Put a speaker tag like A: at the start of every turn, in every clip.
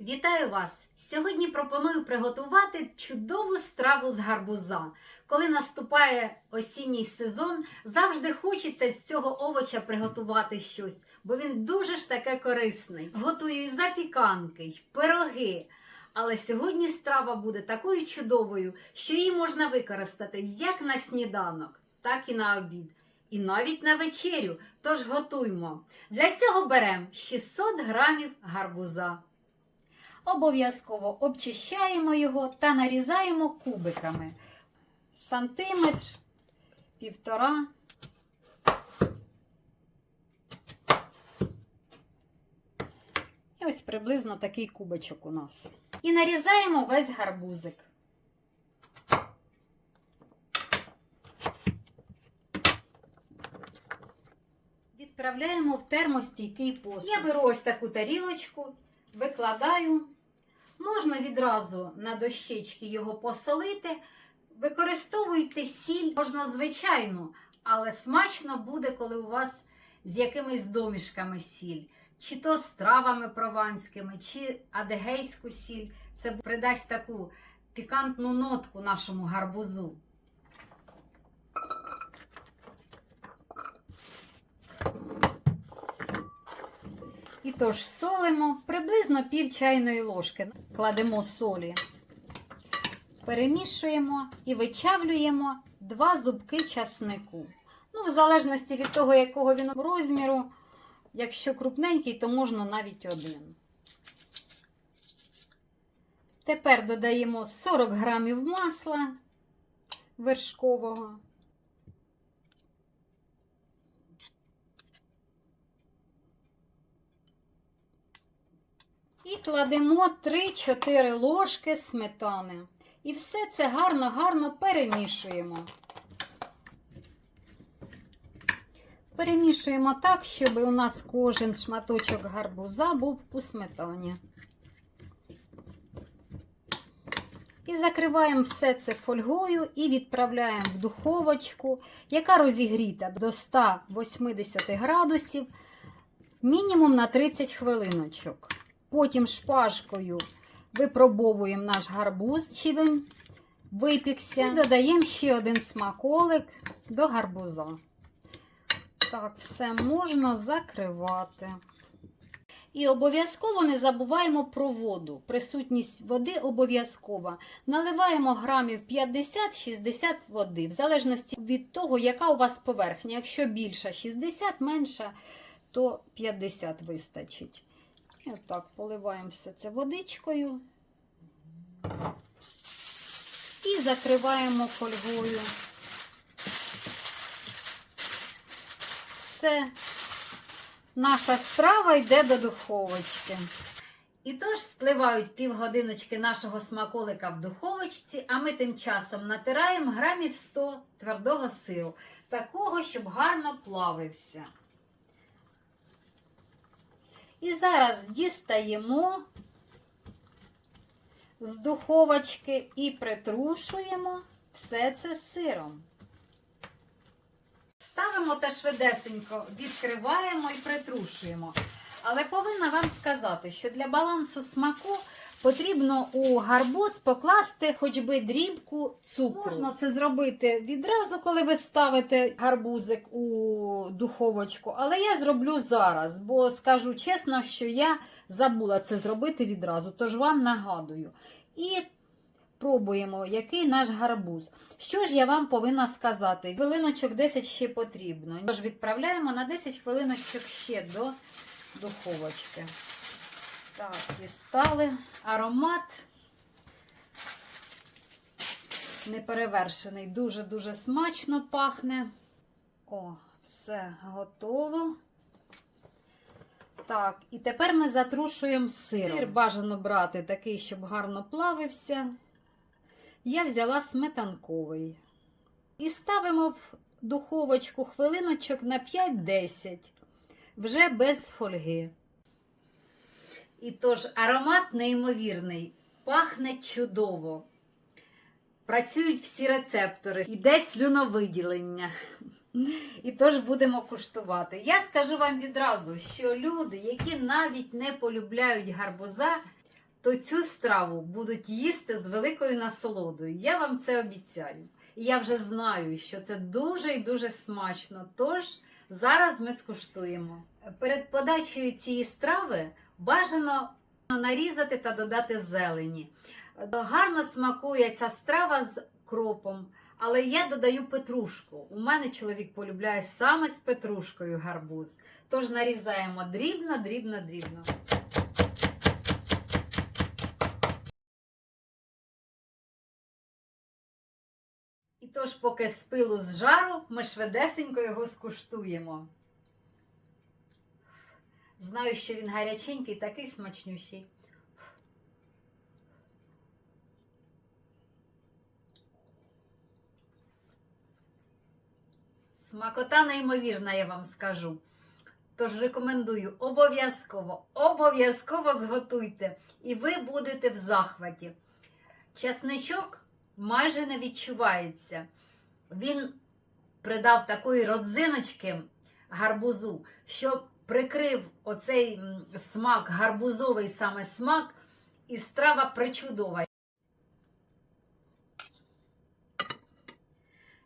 A: Вітаю вас! Сьогодні пропоную приготувати чудову страву з гарбуза. Коли наступає осінній сезон, завжди хочеться з цього овоча приготувати щось, бо він дуже ж таке корисний. Готую і запіканки, й пироги. Але сьогодні страва буде такою чудовою, що її можна використати як на сніданок, так і на обід. І навіть на вечерю. Тож готуймо. Для цього беремо 600 грамів гарбуза. Обов'язково обчищаємо його та нарізаємо кубиками. Сантиметр, півтора. І ось приблизно такий кубочок у нас. І нарізаємо весь гарбузик. Відправляємо в термостійкий посуд. Я беру ось таку тарілочку, викладаю. Можна відразу на дощечки його посолити. Використовуйте сіль, можна звичайну, але смачно буде, коли у вас з якимись домішками сіль, чи то з травами прованськими, чи адегейську сіль. Це придасть таку пікантну нотку нашому гарбузу. І тож солимо приблизно пів чайної ложки. Кладемо солі, перемішуємо і вичавлюємо два зубки часнику. Ну, в залежності від того, якого він розміру, якщо крупненький, то можна навіть один. Тепер додаємо 40 грамів масла вершкового. І кладемо 3-4 ложки сметани. І все це гарно-гарно перемішуємо. Перемішуємо так, щоб у нас кожен шматочок гарбуза був у сметані. І закриваємо все це фольгою і відправляємо в духовочку, яка розігріта до 180 градусів мінімум на 30 хвилиночок. Потім шпажкою випробовуємо наш гарбуз, чи він випікся. І додаємо ще один смаколик до гарбуза. Так, все можна закривати. І обов'язково не забуваємо про воду. Присутність води обов'язкова. Наливаємо грамів 50-60 води, в залежності від того, яка у вас поверхня. Якщо більша 60, менша, то 50 вистачить. Отак поливаємо все це водичкою і закриваємо фольгою. Все, наша страва йде до духовочки. І тож спливають півгодиночки нашого смаколика в духовочці, а ми тим часом натираємо грамів 100 твердого сиру, такого, щоб гарно плавився. І зараз дістаємо з духовочки і притрушуємо все це сиром. Ставимо та швидесенько, відкриваємо і притрушуємо. Але повинна вам сказати, що для балансу смаку потрібно у гарбуз покласти хоч би дрібку цукру. Можна це зробити відразу, коли ви ставите гарбузик у духовочку. Але я зроблю зараз, бо скажу чесно, що я забула це зробити відразу, тож вам нагадую. І пробуємо, який наш гарбуз. Що ж я вам повинна сказати? Хвилиночок 10 ще потрібно. Тож відправляємо на 10 хвилиночок ще до духовочки. Так, дістали. Аромат неперевершений. Дуже-дуже смачно пахне. О, все готово. Так, і тепер ми затрушуємо сиром. Сир бажано брати такий, щоб гарно плавився. Я взяла сметанковий. І ставимо в духовочку хвилиночок на 5-10, вже без фольги. І тож аромат неймовірний, пахне чудово. Працюють всі рецептори, іде слюновиділення. І тож будемо куштувати. Я скажу вам відразу, що люди, які навіть не полюбляють гарбуза, то цю страву будуть їсти з великою насолодою. Я вам це обіцяю. І я вже знаю, що це дуже і дуже смачно. Тож зараз ми скуштуємо. Перед подачею цієї страви бажано нарізати та додати зелені. Гарно смакує ця страва з кропом, але я додаю петрушку. У мене чоловік полюбляє саме з петрушкою гарбуз. Тож нарізаємо дрібно, дрібно, дрібно. І тож, поки з пилу з жару, ми швидесенько його скуштуємо. Знаю, що він гаряченький, такий смачнющий. Смакота неймовірна, я вам скажу. Тож рекомендую обов'язково, обов'язково зготуйте, і ви будете в захваті. Часничок майже не відчувається. Він придав такої родзиночки гарбузу, що прикрив оцей смак, гарбузовий саме смак, і страва причудова.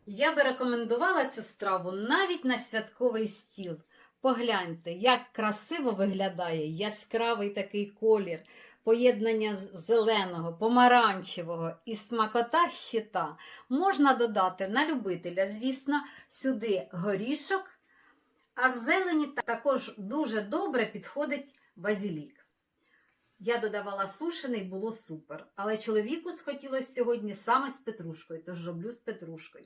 A: Я би рекомендувала цю страву навіть на святковий стіл. Погляньте, як красиво виглядає яскравий такий колір, поєднання зеленого, помаранчевого і смакота щита. Можна додати на любителя, звісно, сюди горішок, а з зелені також дуже добре підходить базілік. Я додавала сушений, було супер. Але чоловіку схотілося сьогодні саме з петрушкою, тож роблю з петрушкою.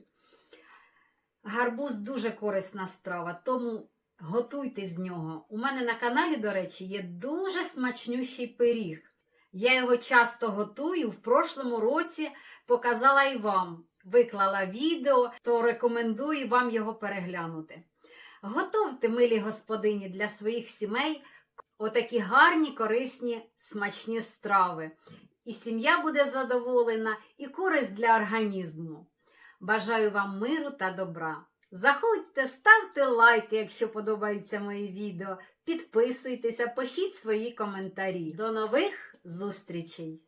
A: Гарбуз дуже корисна страва, тому готуйте з нього. У мене на каналі, до речі, є дуже смачнющий пиріг. Я його часто готую. В прошлому році показала і вам. Виклала відео, то рекомендую вам його переглянути. Готовте, милі господині, для своїх сімей отакі гарні, корисні, смачні страви. І сім'я буде задоволена, і користь для організму. Бажаю вам миру та добра. Заходьте, ставте лайки, якщо подобаються мої відео. Підписуйтеся, пишіть свої коментарі. До нових зустрічей!